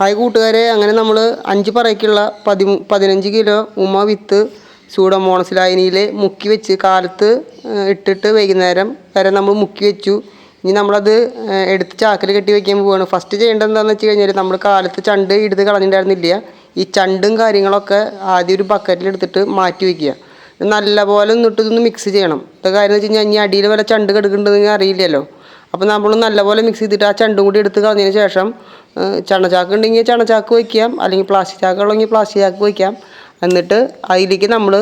Hi കൂട്ടുകാരെ. അങ്ങനെ നമ്മൾ അഞ്ച് പറയ്ക്കുള്ള പതി പതിനഞ്ച് കിലോ ഉമ വിത്ത് സൂഡോമോണസ് ലായനിയിൽ മുക്കി വെച്ച് കാലത്ത് ഇട്ടിട്ട് വൈകുന്നേരം വരെ നമ്മൾ മുക്കി വെച്ചു. ഇനി നമ്മളത് എടുത്ത് ചാക്കിൽ കെട്ടി വെക്കാൻ പോവാണ്. ഫസ്റ്റ് ചെയ്യേണ്ടത് എന്താണെന്ന് വെച്ച് കഴിഞ്ഞാൽ നമ്മൾ കാലത്ത് ചണ്ട് എടുത്ത് കളഞ്ഞിട്ടുണ്ടായിരുന്നില്ല. ഈ ചണ്ടും കാര്യങ്ങളൊക്കെ ആദ്യം ഒരു ബക്കറ്റിൽ എടുത്തിട്ട് മാറ്റി വയ്ക്കുക നല്ലപോലെ നിന്നിട്ട് ഇതൊന്ന് മിക്സ് ചെയ്യണം. ഇത്തെ കാര്യം എന്ന് വെച്ച് കഴിഞ്ഞാൽ ഇനി അടിയിൽ വല്ല ചണ്ട് കിടക്കുന്നുണ്ടെന്ന് അറിയില്ലല്ലോ. അപ്പോൾ നമ്മൾ നല്ലപോലെ മിക്സ് ചെയ്തിട്ട് ആ ചണ്ടും കൂടി എടുത്ത് കളഞ്ഞതിന് ശേഷം ചണച്ചാക്ക് ഉണ്ടെങ്കിൽ ചണച്ചാക്ക് വയ്ക്കാം അല്ലെങ്കിൽ പ്ലാസ്റ്റിക് ചാക്ക് ഉള്ളെങ്കിൽ പ്ലാസ്റ്റിക് ചാക്ക് വയ്ക്കാം. എന്നിട്ട് അതിലേക്ക് നമ്മൾ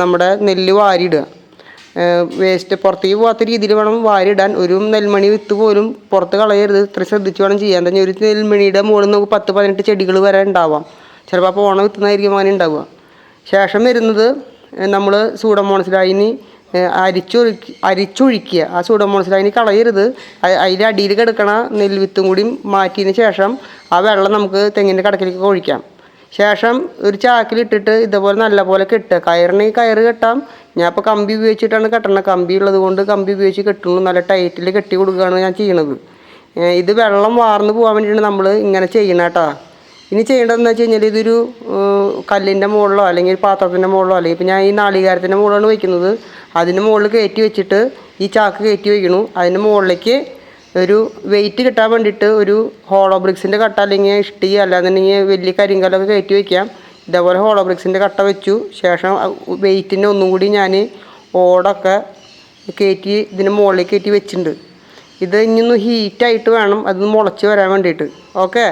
നമ്മുടെ നെല്ല് വാരിയിടുക. വേസ്റ്റ് പുറത്തേക്ക് പോകാത്ത രീതിയിൽ വേണം വാരിയിടാൻ. ഒരു നെൽമണി വിത്ത് പോലും പുറത്ത് കളയരുത്. ഇത്ര ശ്രദ്ധിച്ച് വേണം ചെയ്യാൻ. തന്നെ ഒരു നെൽമണിയുടെ മുകളിൽ നമുക്ക് പത്ത് പതിനെട്ട് ചെടികൾ വരെ ഉണ്ടാവാം. ചിലപ്പോൾ അപ്പോൾ ഓണം വിത്തുന്നതായിരിക്കും അങ്ങനെ ഉണ്ടാവുക. ശേഷം വരുന്നത് നമ്മൾ സൂഡോമോണസിലായിനി അരിച്ചൊഴുക്കി അരിച്ചൊഴിക്കുക ആ സൂഡോമോണസിലായിനി കളയരുത്. അ- അതിന്റെ അടിയിൽ കിടക്കണ നെൽവിത്തും കൂടി മാറ്റിയതിന് ശേഷം ആ വെള്ളം നമുക്ക് തെങ്ങിന്റെ കടക്കിലേക്ക് ഒഴിക്കാം. ശേഷം ഒരു ചാക്കിലിട്ടിട്ട് ഇതേപോലെ നല്ലപോലെ കെട്ടുക. കയറിനെ കയറ് കെട്ടാം. ഞാൻ ഇപ്പോൾ കമ്പി ഉപയോഗിച്ചിട്ടാണ് കെട്ടണത്. കമ്പി ഉള്ളത് കൊണ്ട് കമ്പി ഉപയോഗിച്ച് കെട്ടുള്ളൂ. നല്ല ടൈറ്റിൽ കെട്ടി കൊടുക്കുകയാണ് ഞാൻ ചെയ്യണത്. ഇത് വെള്ളം വാർന്നു പോകാൻ വേണ്ടിയിട്ടാണ് നമ്മൾ ഇങ്ങനെ ചെയ്യണം കേട്ടോ. ഇനി ചെയ്യേണ്ടതെന്ന് വെച്ച് കഴിഞ്ഞാൽ ഇതൊരു കല്ലിന്റെ മുകളിലോ അല്ലെങ്കിൽ പാത്രത്തിന്റെ മുകളിലോ അല്ലെങ്കിൽ ഇപ്പം ഞാൻ ഈ നാളികാരത്തിന്റെ മുകളിലാണ് വയ്ക്കുന്നത്. അതിന് മുകളിൽ കയറ്റി വെച്ചിട്ട് ഈ ചാക്ക് കയറ്റി വയ്ക്കണു. അതിന്റെ മുകളിലേക്ക് ഒരു വെയിറ്റ് കിട്ടാൻ വേണ്ടിയിട്ട് ഒരു ഹോളോ ബ്രിക്സിന്റെ കട്ട അല്ലെങ്കിൽ ഇഷ്ടി അല്ലാന്നുണ്ടെങ്കിൽ വലിയ കരിങ്കല്ലൊക്കെ കയറ്റി വയ്ക്കാം ഇതേപോലെ ഹോളോ ബ്രിക്സിന്റെ കട്ട വെച്ചു. ശേഷം വെയിറ്റിന്റെ ഒന്നും കൂടി ഞാൻ ഓടൊക്കെ കയറ്റി ഇതിന് മുകളിലേക്ക് കയറ്റി വെച്ചിട്ടുണ്ട്. ഇത് ഇനിയൊന്ന് ഹീറ്റായിട്ട് വേണം. അത് മുളച്ച് വരാൻ വേണ്ടിയിട്ട്. ഓക്കെ